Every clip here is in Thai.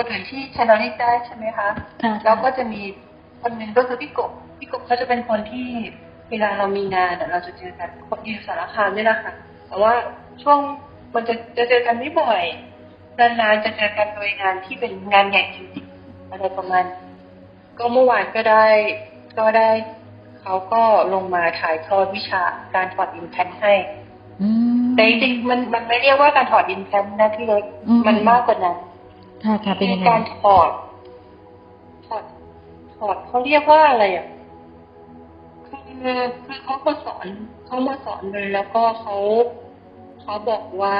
คนอื่นที่ชนะลิได้ใช่ไหมคะค่ะแล้วก็จะมีคนหนึ่งก็คือพี่กบพี่กบเขาจะเป็นคนที่เวลาเรามีงานอะเราจะเจอกันคนอยู่สารคามนี่แหละค่ะ แต่ว่าช่วงมันจะจะเจอกันไม่บ่อยนานๆจะเจอกันโดยงานที่เป็นงานใหญ่จริงๆอะไรประมาณ ก็เมื่อวานก็ได้ก็ได้เขาก็ลงมาถ่ายทอดวิชาการถอดอินแพนให้อืมแต่จริงๆมันมันไม่เรียกว่าการถอดอินแพนนะพี่เล็กอืมมันมากกว่านั้น ค่ะค่ะเป็นยังไงการถอดถอดถอดเขาเรียกว่าอะไรอะคือคือเขามาสอนเขามาสอนเลย แล้วก็เขาเขาบอกว่า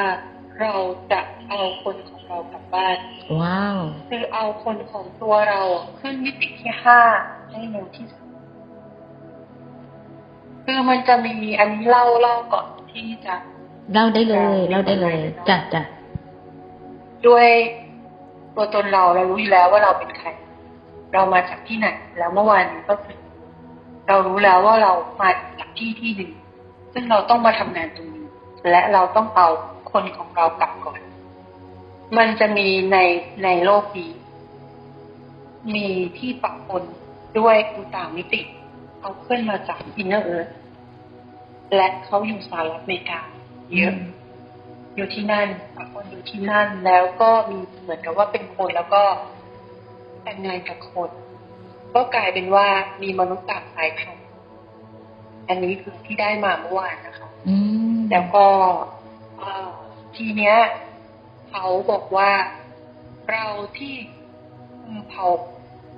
เราจะเอาคนของเรากลับบ้าน ว้าว คือเอาคนของตัวเราขึ้นมิติที่ห้าให้เร็วที่สุดคือมันจะมีอันนี้เล่าเล่าก่อนที่จะเล่าได้เลยเล่าได้เลยจ้ะจ้ะด้วย ตัวตนเราเรารู้อยู่แล้วว่าเราเป็นใคร เรามาจากที่ไหน แล้วเมื่อวานนี้ก็คือ เรารู้แล้วว่าเรามาจากที่ที่หนึ่งซึ่งเราต้องมาทำงานตรงนี้ และเราต้องเอาคนของเรากลับก่อน มันจะมีในในโลกนี้มีที่ปะปนด้วยอุตามิติเขาขึ้นมาจากอินเนอร์เอิร์ธและเขาอยู่สหรัฐอเมริกาเยอะ อยู่ที่นั่นปะปน อยู่ที่นั่นแล้วก็มีเหมือนกับว่าเป็นคนแล้วก็แต่งงานกับคน ก็กลายเป็นว่ามีมนุษย์ต่างสายพันธุ์อันนี้คือที่ได้มาเมื่อวานนะคะอืมแล้วก็เอ่อทีเนี้ยเขาบอกว่าเราที่คือเผา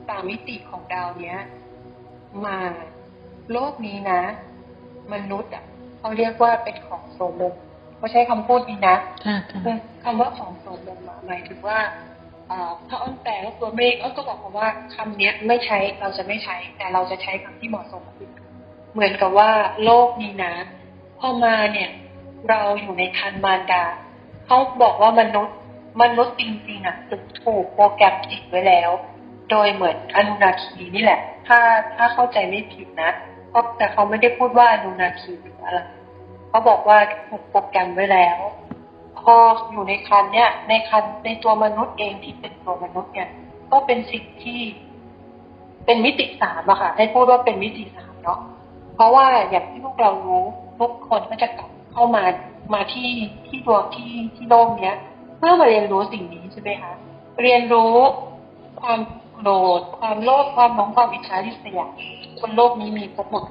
ตามมิติของดาวเนี้ย มาโลกนี้นะ มนุษย์อะเขาเรียกว่าเป็นของโสมม เขาใช้คำพูดนี้นะค่ะค่ะคือคำว่าของโสมมอะหมายถึงว่าเอ่อถ้าอ้อนแต่แล้วตัวเมฆอ้อนก็บอกเขาว่าคำเนี้ยไม่ใช้เราจะไม่ใช้ แต่เราจะใช้คำที่เหมาะสมคือเหมือนกับว่าโลกนี้นะพอมาเนี่ย เราอยู่ในคันมารดาเขาบอกว่ามนุษย์มนุษย์จริงๆอะถูกโปรแกรมจิตไว้แล้ว โดยเหมือนอนุนาคีนี่แหละ ถ้าถ้าเข้าใจไม่ผิดนะเพราะแต่เขาไม่ได้พูดว่าอนุนาคีหรืออะไร เขาบอกว่าถูกโปรแกรมไว้แล้ว พออยู่ในคันเนี่ยในคันในตัวมนุษย์เองที่เป็นตัวมนุษย์เนี่ย ก็เป็นสิ่งที่เป็นมิติสามอะค่ะ ให้พูดว่าเป็นมิติสามเนาะเพราะว่าอย่างที่พวกเรารู้ทุกคนก็จะกลับเข้ามามาที่ที่ดวงที่ที่โลกเนี้ย เพื่อมาเรียนรู้สิ่งนี้ใช่ไหมคะเรียนรู้ความโกรธความโลภความหลงความอิจฉาริษยาคนโลกนี้มีครบหมด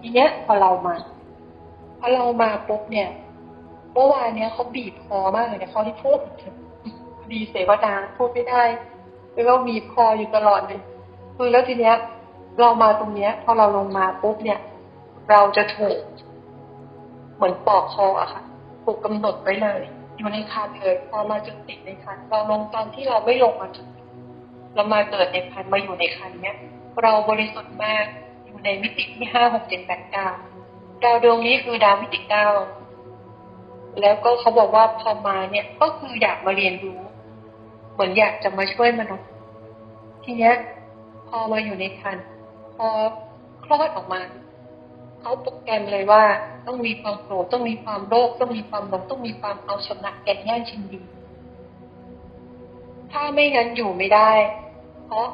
ทีเนี้ยพอเรามา พอเรามาปุ๊บเนี่ยเมื่อวานเนี้ยเขาบีบคอมากเลยเนี่ยเขาที่พูดดีเสวนาพูดไม่ได้แล้วก็บีบคออยู่ตลอดเลยคือแล้วทีเนี้ย เรามาตรงเนี้ย พอเราลงมาปุ๊บเนี่ย เราจะถูก เหมือนปอกคออะค่ะถูกกำหนดไว้เลย อยู่ในคันเลยพอมาจุดติดในคันเราลงตอนที่เราไม่ลงมาจุดเรามาเกิดในคันมาอยู่ในคันเนี้ย เราบริสุทธิ์มากอยู่ในมิติที่ห้าหกเจ็ดแปดเก้า ดาวดวงนี้คือดาวมิติเก้าแล้วก็เขาบอกว่าพอมาเนี่ยก็คืออยากมาเรียนรู้ เหมือนอยากจะมาช่วยมนุษย์ทีเนี้ยพอมาอยู่ในคันพอคลอดออกมาเขาโปรแกรมเลยว่าต้องมีความโกรธต้องมีความโลภต้องมีความหลงต้องมีความเอาชนะแก่งแย่งชิงดี ถ้าไม่งั้นอยู่ไม่ได้ เพราะ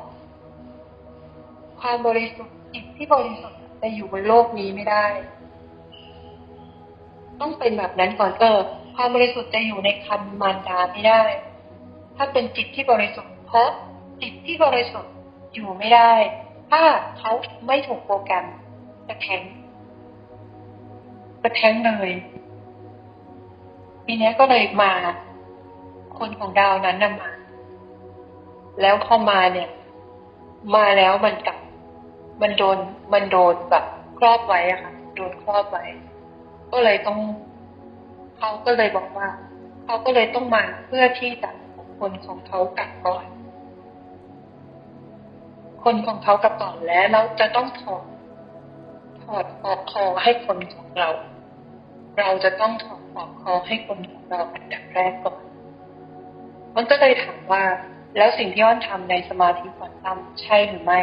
ความบริสุทธิ์จิตที่บริสุทธิ์จะอยู่บนโลกนี้ไม่ได้ ต้องเป็นแบบนั้นก่อนเออความบริสุทธิ์จะอยู่ในคันมารดาไม่ได้ ถ้าเป็นจิตที่บริสุทธิ์เพราะจิตที่บริสุทธิ์อยู่ไม่ได้ ถ้าเขาไม่ถูกโปรแกรมจะแทงจะแทงเลยทีเนี้ยก็เลยมา คนของดาวนั้นนมา แล้วพอมาเนี่ย มาแล้วมันกับ มันโดน มันโดนแบบครอบไว้อะค่ะ โดนครอบไว้ ก็เลยต้องเขาก็เลยบอกว่าเขาก็เลยต้องมาเพื่อที่จะคนของเขากลับก่อน คนของเขากลับก่อนแล้วเราจะต้องถอดถอดปอกคอให้คนของเรา เราจะต้องถอดปอกคอให้คนของเราอันดับแรกก่อน มันก็เลยถามว่า แล้วสิ่งที่อ้อนทำในสมาธิควอนตัมใช่หรือไม่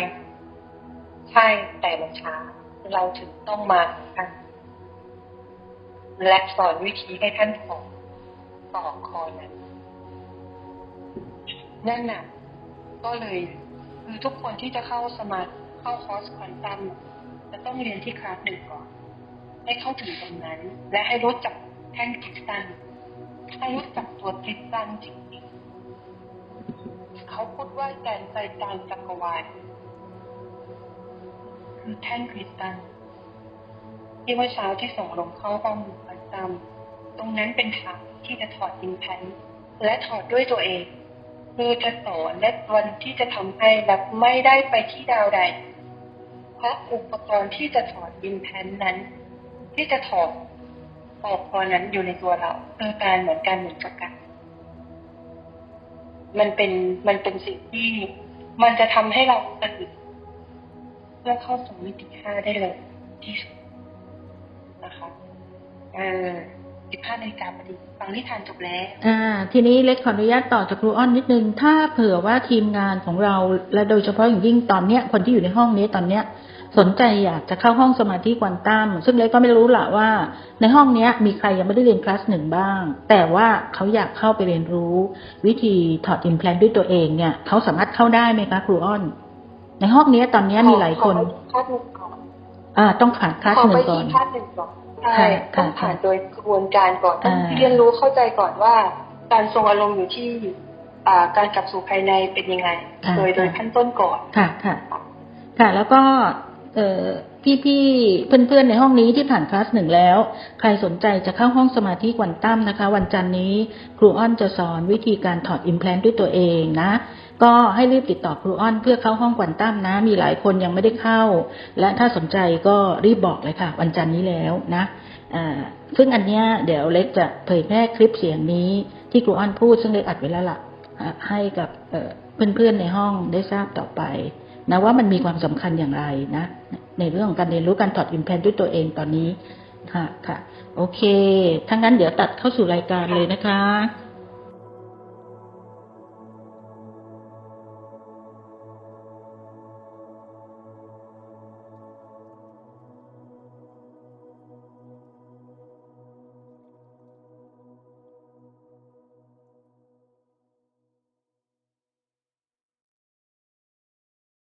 ใช่แต่มันช้าเราถึงต้องมาหากัน และสอนวิธีให้ท่านถอดปอกคอนั้นนั่นน่ะ ก็เลยคือทุกคนที่จะเข้าสมาร์ทเข้าคอร์สควอนตัมจะต้องเรียนที่คลาสหนึ่งก่อน ให้เข้าถึงตรงนั้น และให้รู้จักแท่งคริสตัลให้รู้จักตัวคริสตัลจริงๆเขาพูดว่าแกนใจกลางจักรวาลคือแท่งคริสตัล ที่เมื่อเช้าที่ส่งลงเข้าห้องควอนตัมตรงนั้นเป็นทางที่จะถอดอินแพนและถอดด้วยตัวเอง คือจะสอนและวันที่จะทำให้และไม่ได้ไปที่ดาวใด เพราะอุปกรณ์ที่จะถอดอินแพนนั้น ที่จะถอดออกตอนั้นอยู่ในตัวเราคือการเหมือนกันเหมือนกักันมันเป็นมันเป็นสิ่งที่มันจะทำให้เราตื่นเพื่อเข้าสู่มิติห้าได้เลยที่สุด เออสิบห้านาฬิกาพอดีฟังนิทานจบแล้ว อ่า ทีนี้เล็กขออนุญาตต่อจากครูอ้อนนิดนึง ถ้าเผื่อว่าทีมงานของเรา และโดยเฉพาะอย่างยิ่งตอนเนี้ย คนที่อยู่ในห้องนี้ตอนเนี้ย สนใจอยากจะเข้าห้องสมาธิควอนตัมซึ่งเล็กก็ไม่รู้ละว่า ในห้องเนี้ย มีใครยังไม่ได้เรียนคลาสหนึ่งบ้าง แต่ว่าเขาอยากเข้าไปเรียนรู้ วิธีถอดอิมแพลนด้วยตัวเองเนี่ยเขาสามารถเข้าได้ไหมคะครูอ้อน ในห้องเนี้ยตอนเนี้ยมีหลายคนขอไปคลาสหนึ่งก่อนอ่า ต้องผ่านคลาสขอหนึ่ไปงก่อที่น คลาสหนึ่งก่อนใช่ค่ะต้องผ่านค่ะโดยกระบวนการก่อนต้องอ่าเรียนรู้เข้าใจก่อนว่า การทรงอารมณ์อยู่ที่อ่าการกลับสู่ภายในเป็นยังไง โดยโดยขั้นต้นก่อนค่ะค่ะ ค่ะ แล้วก็เอ่อพี่พี่เพื่อนเพื่อนๆในห้องนี้ที่ผ่านคลาสหนึ่งแล้ว ใครสนใจจะเข้าห้องสมาธิควอนตัมนะคะ วันจันทร์นี้ ครูอ้อนจะสอนวิธีการถอดอิมแพลนด้วยตัวเองนะ ก็ให้รีบติดต่อครูอ้อนเพื่อเข้าห้องควอนตั้มนะ มีหลายคนยังไม่ได้เข้า และถ้าสนใจก็รีบบอกเลยค่ะ วันจันทร์นี้แล้วนะซึ่งอันเนี้ยเดี๋ยวเล็กจะเผยแพร่คลิปเสียงนี้ที่ครูอ้อนพูดซึ่งเล็กอัดไว้แล้วล่ะอ่าให้กับเพื่อนๆในห้องได้ทราบต่อไปนะว่ามันมีความสำคัญอย่างไรนะ ในเรื่องของการเรียนรู้การถอดอิมแพนด้วยตัวเองตอนนี้ค่ะค่ะ โอเคถ้างั้นเดี๋ยวตัดเข้าสู่รายการเลยนะคะ